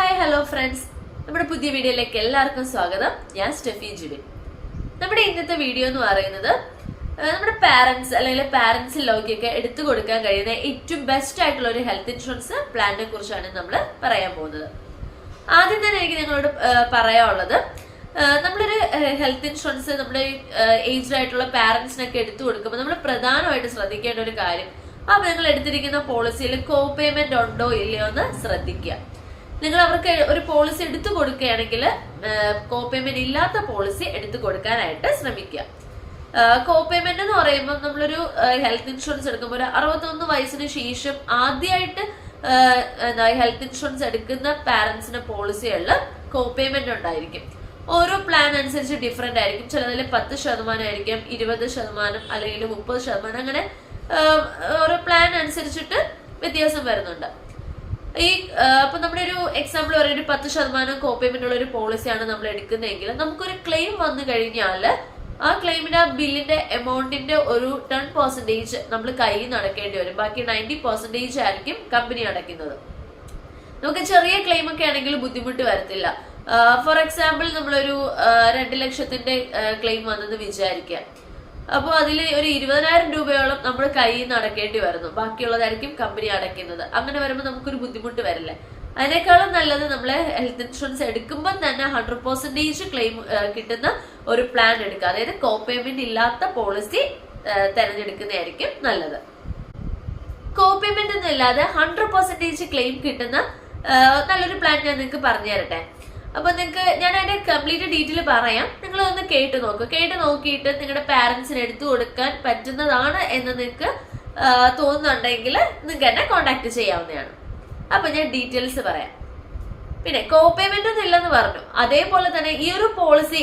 Hi hello friends നമ്മുടെ പുതിയ വീഡിയോയിലേക്ക് എല്ലാവർക്കും സ്വാഗതം. ഞാൻ സ്റ്റെഫി ജിബിൻ നമ്മുടെ ഇന്നത്തെ വീഡിയോ എന്ന് പറയുന്നത് നമ്മുടെ പാരന്റ്സ് അല്ലെങ്കിൽ പാരന്റ്സിലൊക്കെ എടുത്തു കൊടുക്കാൻ കഴിയുന്ന ഏറ്റവും ബെസ്റ്റ് ആയിട്ടുള്ള ഒരു ഹെൽത്ത് ഇൻഷുറൻസ് പ്ലാനിനെ കുറിച്ചാണ് നമ്മൾ പറയാൻ പോകുന്നത്. ആദ്യം തന്നെ എനിക്ക് നിങ്ങളോട് പറയാനുള്ളത് നമ്മളൊരു ഹെൽത്ത് ഇൻഷുറൻസ് നമ്മുടെ ഏജ്ഡ് ആയിട്ടുള്ള പാരന്റ്സിനൊക്കെ എടുത്തു കൊടുക്കുമ്പോൾ നമ്മൾ പ്രധാനമായിട്ട് ശ്രദ്ധിക്കേണ്ട ഒരു കാര്യം അപ്പൊ നിങ്ങൾ എടുത്തിരിക്കുന്ന പോളിസിയിൽ കോ പേയ്മെന്റ് ഉണ്ടോ ഇല്ലയോ എന്ന് ശ്രദ്ധിക്കുക. നിങ്ങൾ അവർക്ക് ഒരു പോളിസി എടുത്തു കൊടുക്കുകയാണെങ്കിൽ കോ പേയ്മെന്റ് ഇല്ലാത്ത പോളിസി എടുത്തു കൊടുക്കാനായിട്ട് ശ്രമിക്കുക. കോ പേയ്മെന്റ് എന്ന് പറയുമ്പോൾ നമ്മളൊരു ഹെൽത്ത് ഇൻഷുറൻസ് എടുക്കുമ്പോൾ ഒരു അറുപത്തൊന്ന് വയസ്സിന് ശേഷം ആദ്യമായിട്ട് ഹെൽത്ത് ഇൻഷുറൻസ് എടുക്കുന്ന പാരന്റ്സിന് പോളിസികളിൽ കോ പേയ്മെന്റ് ഉണ്ടായിരിക്കും. ഓരോ പ്ലാൻ അനുസരിച്ച് ഡിഫറെന്റ് ആയിരിക്കും. ചിലതിൽ പത്ത് ശതമാനം ആയിരിക്കും ഇരുപത് ശതമാനം അല്ലെങ്കിൽ മുപ്പത് ശതമാനം അങ്ങനെ ഓരോ പ്ലാൻ അനുസരിച്ചിട്ട് വ്യത്യാസം വരുന്നുണ്ട്. ഈ അപ്പൊ നമ്മുടെ ഒരു എക്സാമ്പിൾ പറയുന്ന ഒരു പത്ത് ശതമാനം കോ പേയ്മെന്റ് ഉള്ള ഒരു പോളിസിയാണ് നമ്മൾ എടുക്കുന്നതെങ്കിൽ നമുക്കൊരു ക്ലെയിം വന്നു കഴിഞ്ഞാൽ ആ ക്ലെയിമിന്റെ ആ ബില്ലിന്റെ എമൗണ്ടിന്റെ ഒരു ടെൻ പെർസെന്റേജ് നമ്മൾ കയ്യിൽ നിന്ന് അടക്കേണ്ടി വരും. ബാക്കി നയന്റി പെർസെന്റേജ് ആയിരിക്കും കമ്പനി അടയ്ക്കുന്നത്. നമുക്ക് ചെറിയ ക്ലെയിം ഒക്കെ ആണെങ്കിൽ ബുദ്ധിമുട്ട് വരത്തില്ല. ഫോർ എക്സാമ്പിൾ നമ്മളൊരു രണ്ട് ലക്ഷത്തിന്റെ ക്ലെയിം വന്നെന്ന് വിചാരിക്കുക. അപ്പോൾ അതിൽ ഒരു ഇരുപതിനായിരം രൂപയോളം നമ്മൾ കയ്യിൽ നിന്ന് അടക്കേണ്ടി വരുന്നു. ബാക്കിയുള്ളതായിരിക്കും കമ്പനി അടയ്ക്കുന്നത്. അങ്ങനെ വരുമ്പോൾ നമുക്കൊരു ബുദ്ധിമുട്ട് വരില്ലേ? അതിനേക്കാളും നല്ലത് നമ്മളെ ഹെൽത്ത് ഇൻഷുറൻസ് എടുക്കുമ്പോൾ തന്നെ ഹൺഡ്രഡ് പെർസെന്റേജ് ക്ലെയിം കിട്ടുന്ന ഒരു പ്ലാൻ എടുക്കുക. അതായത് കോ പേയ്മെന്റ് ഇല്ലാത്ത പോളിസി തിരഞ്ഞെടുക്കുന്നതായിരിക്കും നല്ലത്. കോ പേയ്മെന്റ് ഒന്നും ഇല്ലാതെ ഹൺഡ്രഡ് പെർസെന്റേജ് ക്ലെയിം കിട്ടുന്ന നല്ലൊരു പ്ലാൻ ഞാൻ നിങ്ങൾക്ക് പറഞ്ഞു തരട്ടെ അപ്പൊ നിങ്ങൾക്ക് ഞാൻ അതിന്റെ കംപ്ലീറ്റ് ഡീറ്റെയിൽ പറയാം. നിങ്ങൾ ഒന്ന് കേട്ട് നോക്കുക കേട്ട് നോക്കിയിട്ട് നിങ്ങളുടെ പാരന്റ്സിന് എടുത്തു കൊടുക്കാൻ പറ്റുന്നതാണ് എന്ന് നിങ്ങൾക്ക് തോന്നുന്നുണ്ടെങ്കിൽ നിങ്ങൾക്ക് എന്നെ കോണ്ടാക്ട് ചെയ്യാവുന്നതാണ്. അപ്പൊ ഞാൻ ഡീറ്റെയിൽസ് പറയാം. പിന്നെ കോ പേയ്മെന്റ് ഇല്ലെന്ന് പറഞ്ഞു. അതേപോലെ തന്നെ ഈ ഒരു പോളിസി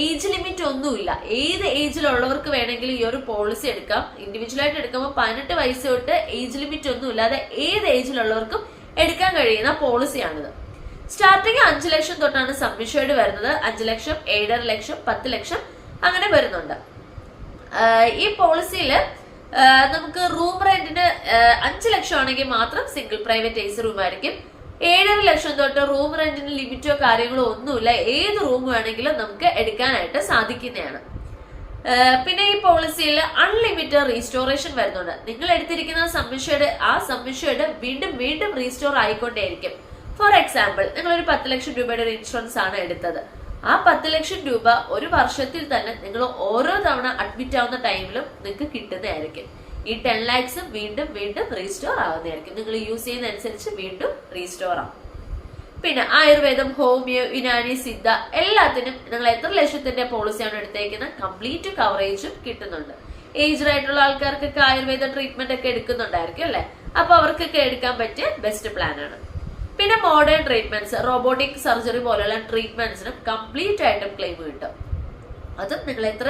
ഏജ് ലിമിറ്റ് ഒന്നുമില്ല. ഏത് ഏജിലുള്ളവർക്ക് വേണമെങ്കിലും ഈ ഒരു പോളിസി എടുക്കാം. ഇൻഡിവിജ്വൽ ആയിട്ട് എടുക്കുമ്പോൾ പതിനെട്ട് വയസ്സ് തൊട്ട് ഏജ് ലിമിറ്റ് ഒന്നും ഇല്ലാതെ ഏത് ഏജിലുള്ളവർക്കും എടുക്കാൻ കഴിയുന്ന പോളിസിയാണിത് സ്റ്റാർട്ടിങ് അഞ്ചു ലക്ഷം തൊട്ടാണ് സബ്മിഷേർഡ് വരുന്നത്. അഞ്ചു ലക്ഷം ഏഴര ലക്ഷം പത്ത് ലക്ഷം അങ്ങനെ വരുന്നുണ്ട്. ഈ പോളിസിയിൽ നമുക്ക് റൂം റെന്റിന് അഞ്ച് ലക്ഷം ആണെങ്കിൽ മാത്രം single private A C room ആയിരിക്കും. ഏഴര ലക്ഷം തൊട്ട് റൂം റെന്റിന് ലിമിറ്റോ കാര്യങ്ങളോ ഒന്നുമില്ല. ഏത് റൂം വേണമെങ്കിലും നമുക്ക് എടുക്കാനായിട്ട് സാധിക്കുന്നതാണ്. പിന്നെ ഈ പോളിസിയിൽ അൺലിമിറ്റഡ് റീസ്റ്റോറേഷൻ വരുന്നുണ്ട്. നിങ്ങൾ എടുത്തിരിക്കുന്ന സബ്മിഷേഡ് ആ സബ്മിഷേഡ് വീണ്ടും വീണ്ടും റീസ്റ്റോർ ആയിക്കൊണ്ടേയിരിക്കും. ഫോർ എക്സാമ്പിൾ നിങ്ങൾ ഒരു പത്ത് ലക്ഷം രൂപയുടെ ഒരു ഇൻഷുറൻസ് ആണ് എടുത്തത്. ആ പത്ത് ലക്ഷം രൂപ ഒരു വർഷത്തിൽ തന്നെ നിങ്ങൾ ഓരോ തവണ അഡ്മിറ്റ് ആവുന്ന ടൈമിലും നിങ്ങൾക്ക് കിട്ടുന്നതായിരിക്കും. ഈ ടെൻ ലാക്സും വീണ്ടും വീണ്ടും റീസ്റ്റോർ ആവുന്നതായിരിക്കും. നിങ്ങൾ യൂസ് ചെയ്യുന്ന അനുസരിച്ച് വീണ്ടും റീസ്റ്റോർ ആവും. പിന്നെ ആയുർവേദം ഹോമിയോ യുനാനി സിദ്ധ എല്ലാത്തിനും നിങ്ങൾ എത്ര ലക്ഷത്തിന്റെ പോളിസിയാണ് എടുത്തേക്കുന്നത്? കംപ്ലീറ്റ് കവറേജും കിട്ടുന്നുണ്ട്. ഏജ്ഡ് ആയിട്ടുള്ള ആൾക്കാർക്കൊക്കെ ആയുർവേദ ട്രീറ്റ്മെന്റ് ഒക്കെ എടുക്കുന്നുണ്ടായിരിക്കും അല്ലെ? അപ്പൊ അവർക്കൊക്കെ എടുക്കാൻ പറ്റിയ ബെസ്റ്റ് പ്ലാൻ ആണ്. പിന്നെ മോഡേൺ ട്രീറ്റ്മെന്റ്സ് റോബോട്ടിക് സർജറി പോലെയുള്ള ട്രീറ്റ്മെന്റ്സിനും കംപ്ലീറ്റ് ആയിട്ടും ക്ലെയിം കിട്ടും. അതും നിങ്ങൾ എത്ര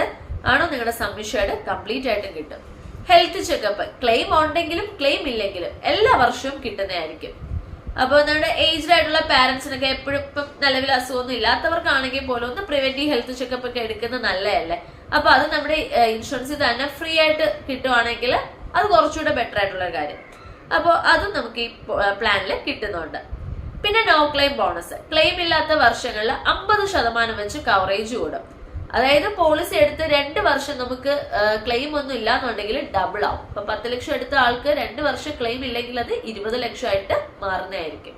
ആണോ നിങ്ങളുടെ സംശയയുടെ കംപ്ലീറ്റ് ആയിട്ടും കിട്ടും. ഹെൽത്ത് ചെക്കപ്പ് ക്ലെയിം ഉണ്ടെങ്കിലും ക്ലെയിം ഇല്ലെങ്കിലും എല്ലാ വർഷവും കിട്ടുന്നതായിരിക്കും. അപ്പോൾ നിങ്ങളുടെ ഏജ്ഡ് ആയിട്ടുള്ള പാരന്റ്സിനൊക്കെ എപ്പോഴും ഇപ്പം നിലവിൽ അസുഖമൊന്നും ഇല്ലാത്തവർക്കാണെങ്കിൽ പോലും ഒന്ന് പ്രിവെന്റീവ് ഹെൽത്ത് ചെക്കപ്പ് ഒക്കെ എടുക്കുന്നത് നല്ലതല്ലേ? അപ്പൊ അത് നമ്മുടെ ഇൻഷുറൻസിൽ തന്നെ ഫ്രീ ആയിട്ട് കിട്ടുവാണെങ്കിൽ അത് കുറച്ചുകൂടെ ബെറ്റർ ആയിട്ടുള്ള കാര്യം. അപ്പോൾ അതും നമുക്ക് ഈ പ്ലാനിൽ കിട്ടുന്നുണ്ട്. പിന്നെ നോ ക്ലെയിം ബോണസ് ക്ലെയിം ഇല്ലാത്ത വർഷങ്ങളിൽ അമ്പത് ശതമാനം വെച്ച് കവറേജ് കൂടും. അതായത് പോളിസി എടുത്ത് രണ്ട് വർഷം നമുക്ക് ക്ലെയിം ഒന്നും ഇല്ലാന്നുണ്ടെങ്കിൽ ഡബിൾ ആവും. ഇപ്പൊ പത്ത് ലക്ഷം എടുത്ത ആൾക്ക് രണ്ട് വർഷം ക്ലെയിം ഇല്ലെങ്കിൽ അത് ഇരുപത് ലക്ഷമായിട്ട് മാറുന്നതായിരിക്കും.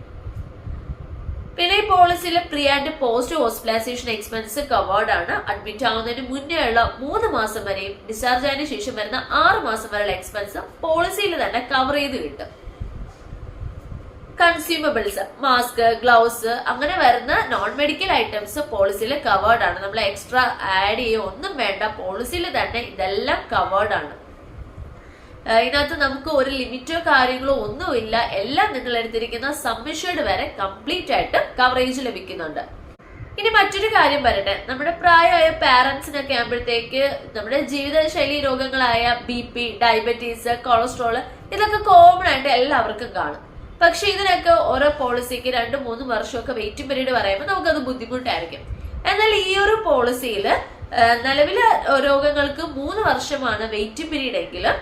പിന്നെ ഈ പോളിസിയിലെ pre and post hospitalisation expense covered ആണ്. അഡ്മിറ്റ് ആവുന്നതിന് മുന്നേ ഉള്ള മൂന്ന് മാസം വരെയും ഡിസ്ചാർജ് ആയതിനു ശേഷം വരുന്ന ആറ് മാസം വരെയുള്ള എക്സ്പെൻസ് പോളിസിയിൽ തന്നെ കവർ ചെയ്ത് കിട്ടും. കൺസ്യൂമബിൾസ് മാസ്ക് ഗ്ലൗസ് അങ്ങനെ വരുന്ന നോൺ മെഡിക്കൽ ഐറ്റംസ് പോളിസിയിൽ കവേർഡ് ആണ്. നമ്മൾ എക്സ്ട്രാ ആഡ് ചെയ്യുക ഒന്നും വേണ്ട പോളിസിയിൽ തന്നെ ഇതെല്ലാം കവേർഡ് ആണ്. ഇതിനകത്ത് നമുക്ക് ഒരു ലിമിറ്റോ കാര്യങ്ങളോ ഒന്നുമില്ല എല്ലാം നിങ്ങൾ എടുത്തിരിക്കുന്ന സബ്മിഷേഡ് വരെ കംപ്ലീറ്റ് ആയിട്ട് കവറേജ് ലഭിക്കുന്നുണ്ട്. ഇനി മറ്റൊരു കാര്യം പറയട്ടെ നമ്മുടെ പ്രായമായ പാരന്റ്സിനൊക്കെ ആകുമ്പോഴത്തേക്ക് നമ്മുടെ ജീവിതശൈലി രോഗങ്ങളായ ബി പി ഡയബറ്റീസ് കൊളസ്ട്രോൾ ഇതൊക്കെ കോമൺ ആയിട്ട് എല്ലാവർക്കും കാണും. പക്ഷെ ഇതിനൊക്കെ ഓരോ പോളിസിക്ക് രണ്ട് മൂന്ന് വർഷമൊക്കെ വെയിറ്റിംഗ് പീരീഡ് പറയുമ്പോൾ നമുക്കത് ബുദ്ധിമുട്ടായിരിക്കും. എന്നാൽ ഈ ഒരു പോളിസിയിൽ നിലവിലെ രോഗങ്ങൾക്ക് മൂന്ന് വർഷമാണ് വെയിറ്റിംഗ് പീരീഡ് എങ്കിലും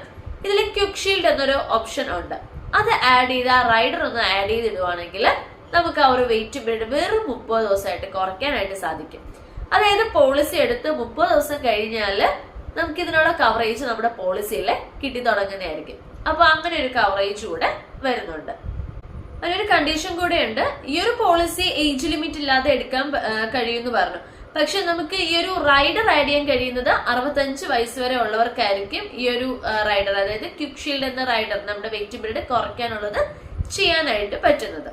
ഇതിൽ ക്യുക്ഷീൽഡ് എന്നൊരു ഓപ്ഷൻ ഉണ്ട്. അത് ആഡ് ചെയ്ത് ആ റൈഡർ ഒന്ന് ആഡ് ചെയ്തിടുവാണെങ്കിൽ നമുക്ക് ആ ഒരു വെയിറ്റ് പീരീഡ് വെറും മുപ്പത് ദിവസമായിട്ട് കുറയ്ക്കാനായിട്ട് സാധിക്കും. അതായത് പോളിസി എടുത്ത് മുപ്പത് ദിവസം കഴിഞ്ഞാൽ നമുക്ക് ഇതിനുള്ള കവറേജ് നമ്മുടെ പോളിസിയിൽ കിട്ടി തുടങ്ങുന്നതായിരിക്കും അപ്പോൾ അങ്ങനെ ഒരു കവറേജ് കൂടെ വരുന്നുണ്ട്. അതിനൊരു കണ്ടീഷൻ കൂടെ ഉണ്ട് ഈ ഒരു പോളിസി ഏജ് ലിമിറ്റ് ഇല്ലാതെ എടുക്കാൻ കഴിയുമെന്ന് പറഞ്ഞു. പക്ഷെ നമുക്ക് ഈ ഒരു റൈഡർ ആഡ് ചെയ്യാൻ കഴിയുന്നത് അറുപത്തഞ്ച് വയസ്സ് വരെ ഉള്ളവർക്കായിരിക്കും ഈ ഒരു റൈഡർ അതായത് ക്യുക്ഷീൽഡ് എന്ന റൈഡർ നമ്മുടെ വെയിറ്റ് പീരീഡ് കുറയ്ക്കാനുള്ളത് ചെയ്യാനായിട്ട് പറ്റുന്നത്.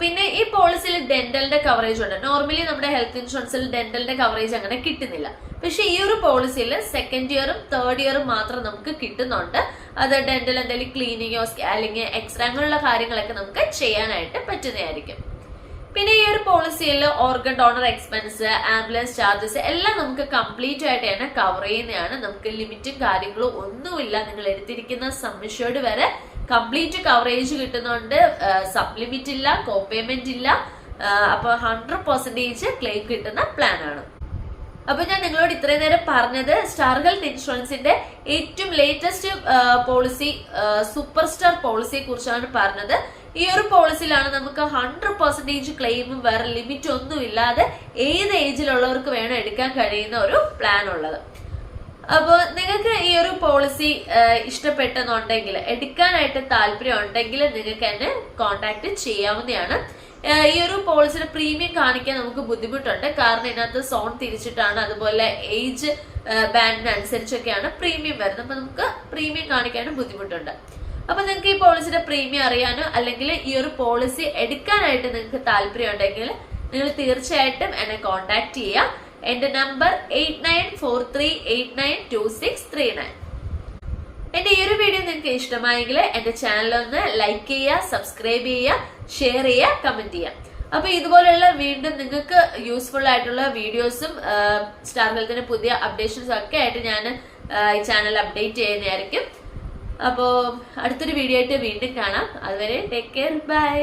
പിന്നെ ഈ പോളിസിയിൽ ഡെന്റലിന്റെ കവറേജ് ഉണ്ട്. നോർമലി നമ്മുടെ ഹെൽത്ത് ഇൻഷുറൻസിൽ ഡെന്റലിന്റെ കവറേജ് അങ്ങനെ കിട്ടുന്നില്ല. പക്ഷെ ഈ ഒരു പോളിസിയിൽ സെക്കൻഡ് ഇയറും തേർഡ് ഇയറും മാത്രം നമുക്ക് കിട്ടുന്നുണ്ട്. അത് ഡെന്റൽ എന്തെങ്കിലും ക്ലീനിങ്ങോ അല്ലെങ്കിൽ എക്സ്റേ അങ്ങനെയുള്ള കാര്യങ്ങളൊക്കെ നമുക്ക് ചെയ്യാനായിട്ട് പറ്റുന്നതായിരിക്കും. പിന്നെ ഈ ഒരു പോളിസിയിൽ organ donor expense ambulance charges എല്ലാം നമുക്ക് കംപ്ലീറ്റ് ആയിട്ട് തന്നെ കവർ ചെയ്യുന്നതാണ്. നമുക്ക് ലിമിറ്റും കാര്യങ്ങളും ഒന്നുമില്ല. നിങ്ങൾ എടുത്തിരിക്കുന്ന സബ്മിഷോട് വരെ കംപ്ലീറ്റ് കവറേജ് കിട്ടുന്നുണ്ട്. സബ് ലിമിറ്റ് ഇല്ല കോ പേയ്മെന്റ് ഇല്ല അപ്പൊ ഹൺഡ്രഡ് പെർസെന്റേജ് ക്ലെയിം കിട്ടുന്ന പ്ലാൻ ആണ്. അപ്പൊ ഞാൻ നിങ്ങളോട് ഇത്രയും നേരം പറഞ്ഞത് സ്റ്റാർ ഹെൽത്ത് ഇൻഷുറൻസിന്റെ ഏറ്റവും ലേറ്റസ്റ്റ് പോളിസി സൂപ്പർ സ്റ്റാർ പോളിസിയെ കുറിച്ചാണ് പറഞ്ഞത്. ഈ ഒരു പോളിസിയിലാണ് നമുക്ക് ഹൺഡ്രഡ് പെർസെന്റേജ് ക്ലെയിമും വേറെ ലിമിറ്റ് ഒന്നും ഇല്ലാതെ ഏത് ഏജിലുള്ളവർക്ക് വേണം എടുക്കാൻ കഴിയുന്ന ഒരു പ്ലാൻ ഉള്ളത്. അപ്പോൾ നിങ്ങൾക്ക് ഈ ഒരു പോളിസി ഇഷ്ടപ്പെട്ടെന്നുണ്ടെങ്കിൽ എടുക്കാനായിട്ട് താല്പര്യം ഉണ്ടെങ്കിൽ നിങ്ങൾക്ക് എന്നെ കോൺടാക്ട് ചെയ്യാവുന്നതാണ്. ഈ ഒരു പോളിസിയുടെ പ്രീമിയം കാണിക്കാൻ നമുക്ക് ബുദ്ധിമുട്ടുണ്ട്. കാരണം ഇതിനകത്ത് സോൺ തിരിച്ചിട്ടാണ് അതുപോലെ ഏജ് ബാൻഡിനനുസരിച്ചൊക്കെയാണ് പ്രീമിയം വരുന്നത്. അപ്പൊ നമുക്ക് പ്രീമിയം കാണിക്കാനും ബുദ്ധിമുട്ടുണ്ട്. അപ്പൊ നിങ്ങൾക്ക് ഈ പോളിസിയുടെ പ്രീമിയം അറിയാനോ അല്ലെങ്കിൽ ഈ ഒരു പോളിസി എടുക്കാനായിട്ട് നിങ്ങൾക്ക് താല്പര്യം ഉണ്ടെങ്കിൽ നിങ്ങൾ തീർച്ചയായിട്ടും എന്നെ കോൺടാക്ട് ചെയ്യുക. എന്റെ number eight nine four three eight nine two six three nine എന്റെ ഈ ഒരു വീഡിയോ നിങ്ങൾക്ക് ഇഷ്ടമായെങ്കിൽ എന്റെ ചാനൽ ഒന്ന് ലൈക്ക് ചെയ്യുക സബ്സ്ക്രൈബ് ചെയ്യുക ഷെയർ ചെയ്യുക കമന്റ് ചെയ്യുക. അപ്പൊ ഇതുപോലെയുള്ള വീണ്ടും നിങ്ങൾക്ക് യൂസ്ഫുൾ ആയിട്ടുള്ള വീഡിയോസും സ്റ്റാർ ഹെൽത്തിന്റെ പുതിയ അപ്ഡേഷൻസും ഒക്കെ ആയിട്ട് ഞാൻ ഈ ചാനൽ അപ്ഡേറ്റ് ചെയ്യുന്നതായിരിക്കും. അപ്പോൾ അടുത്തൊരു വീഡിയോ ആയിട്ട് വീണ്ടും കാണാം. അതുവരെ ടേക്ക് കെയർ ബൈ